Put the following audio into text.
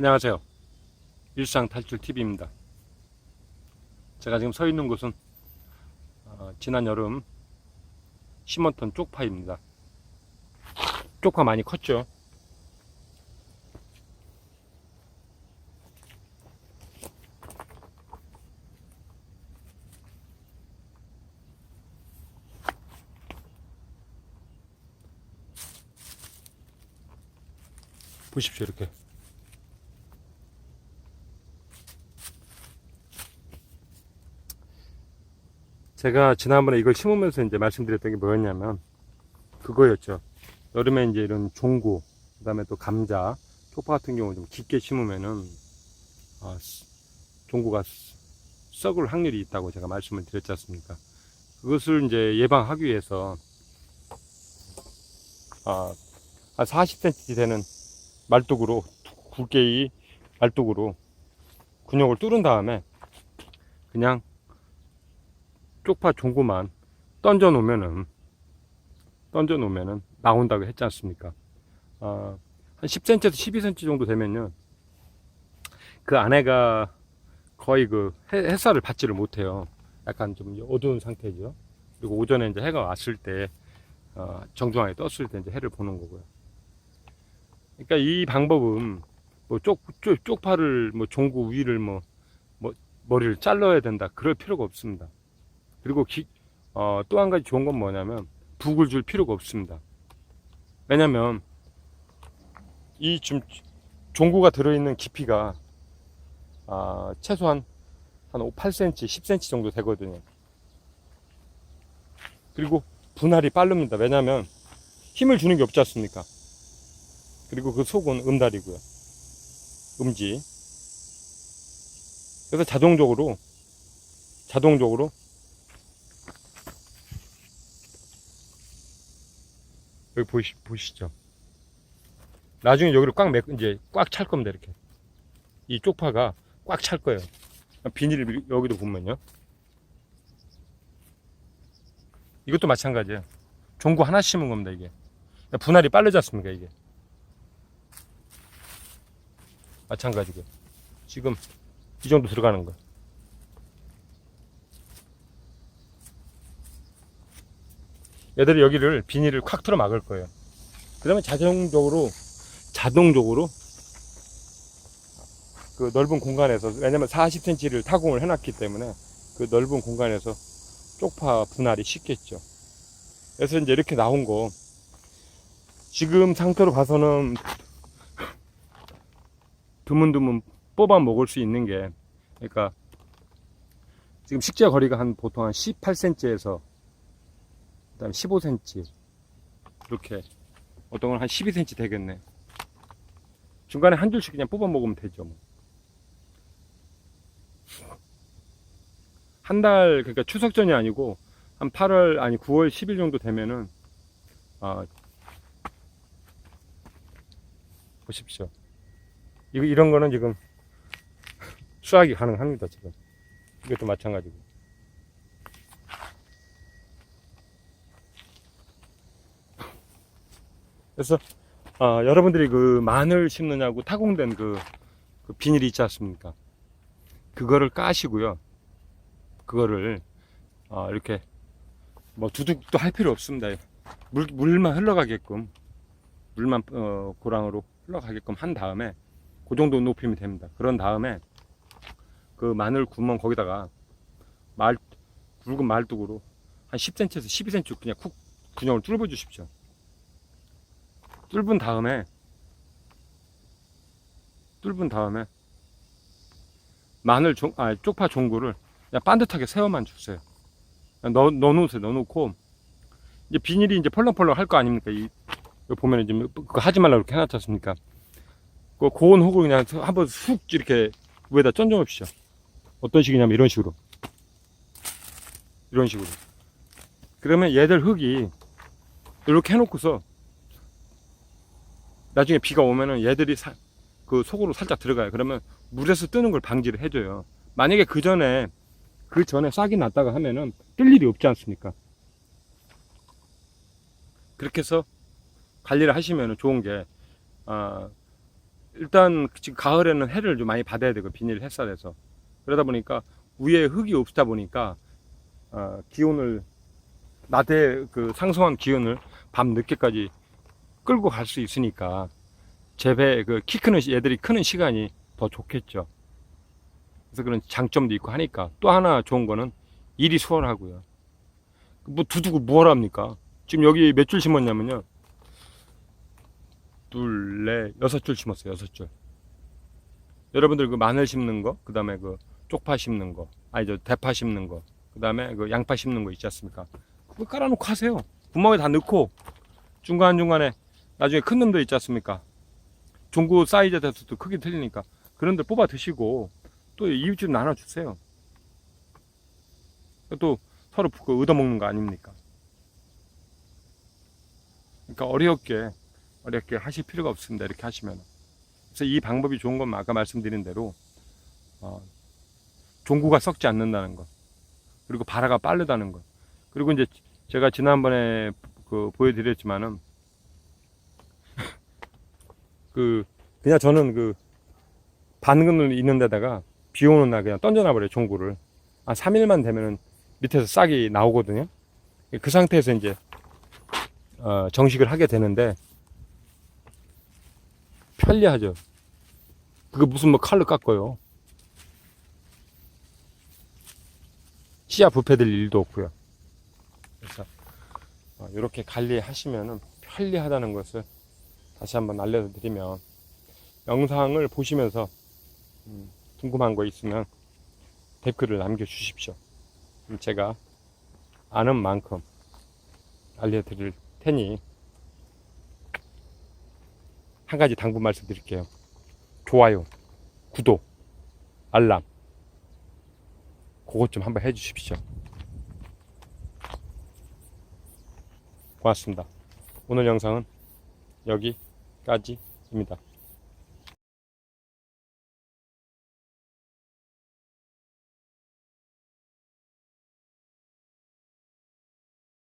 안녕하세요. 일상 탈출 TV입니다. 제가 지금 서 있는 곳은 어, 지난 여름 심었던 쪽파입니다. 쪽파 많이 컸죠? 보십시오, 이렇게. 제가 지난번에 이걸 심으면서 이제 말씀드렸던 게 뭐였냐면 그거였죠. 여름에 이제 이런 종구, 그 다음에 또 감자, 쪽파 같은 경우 좀 깊게 심으면은 아, 스- 종구가 스- 썩을 확률이 있다고 제가 말씀을 드렸지 않습니까? 그것을 이제 예방하기 위해서 아, 한 40cm 되는 말뚝으로 굵게이 말뚝으로 근육을 뚫은 다음에 그냥 쪽파 종구만 던져 놓으면은 던져 놓으면은 나온다고 했지 않습니까? 아, 한 10cm에서 12cm 정도 되면요. 그 안에가 거의 그 해- 햇살을 받지를 못해요. 약간 좀 어두운 상태죠. 그리고 오전에 이제 해가 왔을 때 어, 정중하게 떴을 때 이제 해를 보는 거고요. 그러니까 이 방법은 뭐 쪽, 쪽, 쪽파를 뭐 종구 위를 뭐, 뭐 머리를 잘라야 된다 그럴 필요가 없습니다. 그리고 어, 또 한 가지 좋은 건 뭐냐면 북을 줄 필요가 없습니다. 왜냐면 이 지금 종구가 들어있는 깊이가 아, 최소한 한 8cm, 10cm 정도 되거든요. 그리고 분할이 빠릅니다. 왜냐면 힘을 주는 게 없지 않습니까? 그리고 그 속은 음달이고요. 음지. 그래서 자동적으로 자동적으로 여기 보시, 보시죠. 나중에 여기로 꽉 매, 이제 꽉 찰 겁니다, 이렇게. 이 쪽파가 꽉 찰 거예요. 비닐을 여기도 보면요. 이것도 마찬가지예요. 종구 하나 심은 겁니다, 이게. 분할이 빠르지 않습니까, 이게. 마찬가지고. 지금 이 정도 들어가는 거. 얘들이 여기를 비닐을 콱 틀어 막을 거예요. 그러면 자동적으로 자동적으로 그 넓은 공간에서 왜냐면 40cm를 타공을 해놨기 때문에 그 넓은 공간에서 쪽파 분할이 쉽겠죠. 그래서 이제 이렇게 나온 거 지금 상태로 봐서는 드문드문 뽑아 먹을 수 있는 게 그러니까 지금 식재 거리가 한 보통 한 18cm에서 그다음 15cm 이렇게 어떤 건 한 12cm 되겠네. 중간에 한 줄씩 그냥 뽑아 먹으면 되죠. 뭐. 한달 그러니까 추석 전이 아니고 한 8월 아니 9월 10일 정도 되면은 아 보십시오. 이거 이런 거는 지금 수확이 가능합니다 지금. 이것도 마찬가지고. 그래서 어, 여러분들이 그 마늘 심느냐고 타공된 그, 그 비닐이 있지 않습니까? 그거를 까시고요. 그거를 어, 이렇게 뭐 두둑도 할 필요 없습니다. 물, 물만 흘러가게끔 물만 어, 고랑으로 흘러가게끔 한 다음에 그 정도 높이면 됩니다. 그런 다음에 그 마늘 구멍 거기다가 말 굵은 말뚝으로 한 10cm에서 12cm 그냥 쿡 균형을 뚫어 주십시오. 뚫은 다음에 뚫은 다음에 마늘 종, 아, 쪽파 종구를 그냥 반듯하게 세워만 주세요. 넣어, 넣어놓으세요. 넣어놓고 이제 비닐이 이제 펄렁펄렁 할 거 아닙니까? 이, 보면 이제 그거 하지 말라고 이렇게 해놨지 않습니까? 그 고온 혹을 그냥 한번 훅 이렇게 위에다 쫀져 놓으시죠. 어떤 식이냐면 이런 식으로. 이런 식으로. 그러면 얘들 흙이 이렇게 해놓고서 나중에 비가 오면은 얘들이 사- 그 속으로 살짝 들어가요. 그러면 물에서 뜨는 걸 방지를 해줘요. 만약에 그 전에 그 전에 싹이 났다가 하면은 뜰 일이 없지 않습니까? 그렇게 해서 관리를 하시면 좋은 게 아, 일단 지금 가을에는 해를 좀 많이 받아야 되고 비닐 햇살에서 그러다 보니까 위에 흙이 없다 보니까 어, 기온을 낮에 그 상승한 기온을 밤 늦게까지 끌고 갈 수 있으니까 재배 그 키 크는 시- 얘들이 크는 시간이 더 좋겠죠. 그래서 그런 장점도 있고 하니까 또 하나 좋은 거는 일이 수월하고요. 뭐 두두고 뭘 합니까? 지금 여기 몇 줄 심었냐면요. 둘, 넷, 여섯 줄 심었어요. 여섯 줄. 여러분들 그 마늘 심는 거, 그 다음에 그 쪽파 심는 거, 아니 저 대파 심는 거, 그 다음에 그 양파 심는 거 있지 않습니까? 그거 깔아놓고 하세요. 구멍에 다 넣고 중간 중간에 나중에 큰 놈들 있지 않습니까? 종구 사이즈에 따라서도 크기 틀리니까 그런 데 뽑아 드시고 또 이웃집 나눠 주세요. 또 서로 그 얻어먹는 거 아닙니까? 그러니까 어렵게 어렵게 하실 필요가 없습니다. 이렇게 하시면. 그래서 이 방법이 좋은 건 아까 말씀드린 대로 어, 종구가 썩지 않는다는 것. 그리고 발화가 빠르다는 것. 그리고 이제 제가 지난번에 그 보여드렸지만은 그 그냥 저는 그 반근을 있는 데다가 비 오는 날 그냥 던져놔 버려요 종구를. 한 3일만 되면은 밑에서 싹이 나오거든요. 그 상태에서 이제 어, 정식을 하게 되는데 편리하죠. 그거 무슨 뭐 칼로 깎아요. 씨앗 부패될 일도 없고요. 그래서 이렇게 관리하시면은 편리하다는 것을 다시 한번 알려드리면 영상을 보시면서 음, 궁금한 거 있으면 댓글을 남겨주십시오. 제가 아는 만큼 알려드릴 테니 한 가지 당부 말씀드릴게요. 좋아요, 구독, 알람 그것 좀 한번 해주십시오. 고맙습니다. 오늘 영상은 여기 까지입니다.